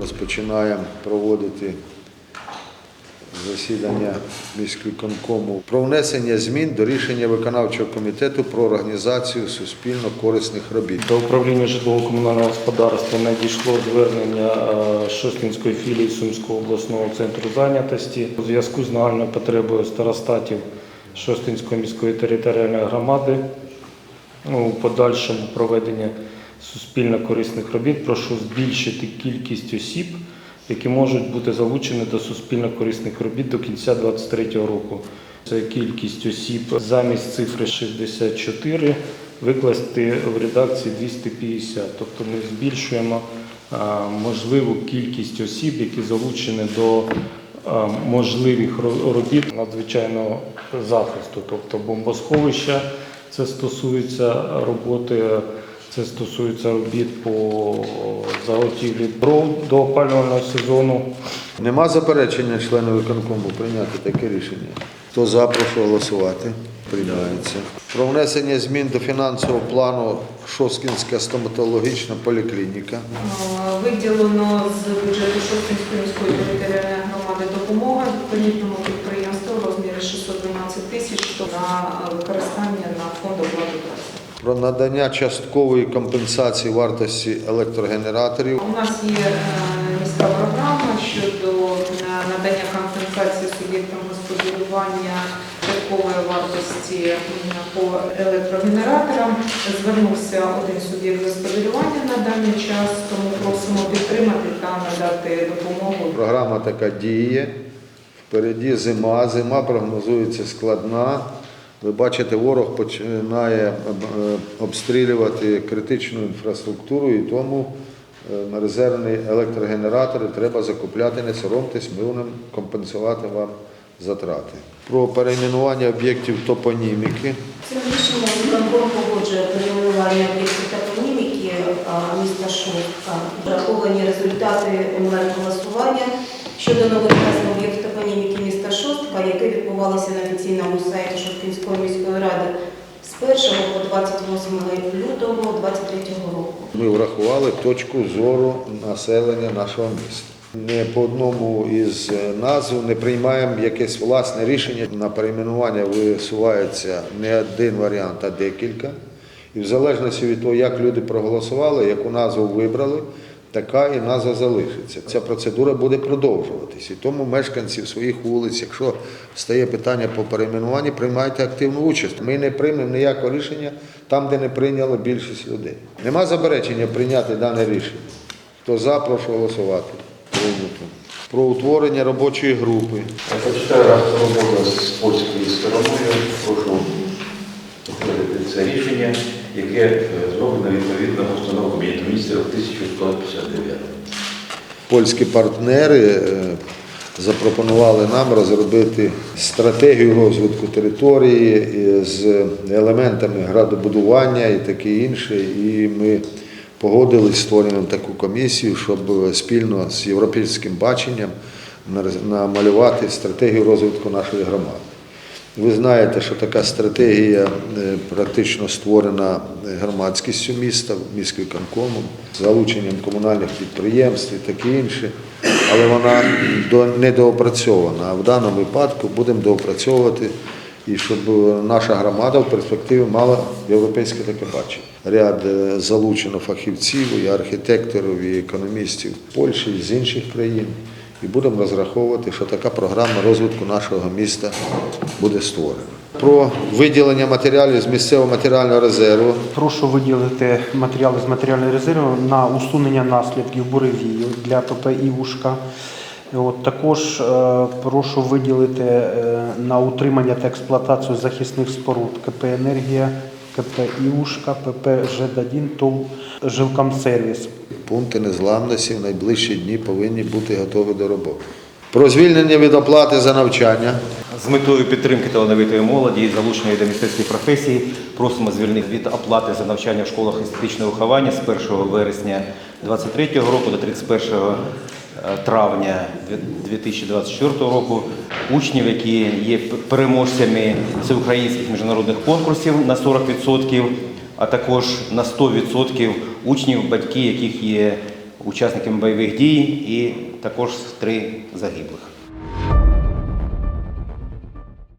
Розпочинаємо проводити засідання міськвиконкому про внесення змін до рішення виконавчого комітету про організацію суспільно корисних робіт. До управління житлово-комунального господарства надійшло звернення е, Шостинської філії Сумського обласного центру зайнятості у зв'язку з нагальною потребою старостатів Шостинської міської територіальної громади ну, у подальшому проведення суспільно корисних робіт. Прошу збільшити кількість осіб, які можуть бути залучені до суспільно корисних робіт до кінця 2023 року. Це кількість осіб замість цифри 64 викласти в редакції 250. Тобто ми збільшуємо можливу кількість осіб, які залучені до можливих ро- робіт надзвичайного захисту, тобто бомбосховища. Це стосується роботи, це стосується робіт по заготівлі дров до опалювального сезону. Нема заперечення членів виконкому прийняти таке рішення. Хто за, прошу голосувати. Приймається. Про внесення змін до фінансового плану Шоскінська стоматологічна поліклініка. Е, Виділено з бюджету Шостинської міської територіальної громади допомога відповідному Про надання часткової компенсації вартості електрогенераторів. У нас є е, міська програма щодо е, надання компенсації суб'єктам господарювання часткової вартості по електрогенераторам. Звернувся один суб'єкт господарювання на даний час, тому просимо підтримати та надати допомогу. Програма така діє. Впереді зима. Зима прогнозується складна. Ви бачите, ворог починає е, обстрілювати критичну інфраструктуру і тому е, резервні електрогенератори треба закупляти. Не соромтесь, ми будемо компенсувати вам затрати. Про перейменування об'єктів топоніміки. Цим рішенням виконком погоджує перейменування об'єктів топоніміки міста Шостка. Враховані результати онлайн-голосування щодо нових об'єктів топоніміки міста Шостка, яке відбувалося на офіційному сайті Шосткинської міської ради з 1 по 28 лютого 2023 року. Ми врахували точку зору населення нашого міста. Не по одному із е, назв не приймаємо якесь власне рішення. На перейменування висувається не один варіант, а декілька. І в залежності від того, як люди проголосували, яку назву вибрали, така і назва залишиться. Ця процедура буде продовжуватись. І тому мешканці своїх вулиць, якщо стає питання по перейменуванні, приймайте активну участь. Ми не приймемо ніякого рішення там, де не прийняла більшість людей. Нема заперечення прийняти дане рішення. Хто за, прошу голосувати. Прийнято. Про утворення робочої групи. Розмову з польською стороною. Прошу це рішення, яке е, зроблено відповідно постанову Кабінету міністрів 1159. Польські партнери е, запропонували нам розробити стратегію розвитку території е, з елементами градобудування і таке інше. І ми погодились створюємо таку комісію, щоб спільно з європейським баченням намалювати стратегію розвитку нашої громади. Ви знаєте, що така стратегія е, практично створена громадськістю міста, міськвиконкомом, з залученням комунальних підприємств і таке інше, але вона до- недоопрацьована. А в даному випадку будемо доопрацьовувати і щоб наша громада в перспективі мала європейське таке бачення. Ряд е, залучено фахівців, і архітекторів, і економістів Польщі, з інших країн. І будемо розраховувати, що така програма розвитку нашого міста буде створена. Про виділення матеріалів з місцевого матеріального резерву. Прошу виділити матеріали з матеріального резерву на усунення наслідків буревію для ПП «Івушка». От, також е, прошу виділити е, на утримання та експлуатацію захисних споруд КП «Енергія», КП «Івушка», ПП «ЖЕД-1», ТОВ «Жилкомсервіс». Пункти незламності в найближчі дні повинні бути готові до роботи. Про звільнення від оплати за навчання. З метою підтримки талановитої молоді і залучення до мистецьких професій просимо звільнити від оплати за навчання в школах естетичного виховання з 1 вересня 2023 року до 31 травня 2024 року учнів, які є переможцями всеукраїнських міжнародних конкурсів на 40%, а також на 100% учнів, батьки, яких є учасниками бойових дій і також три загиблих.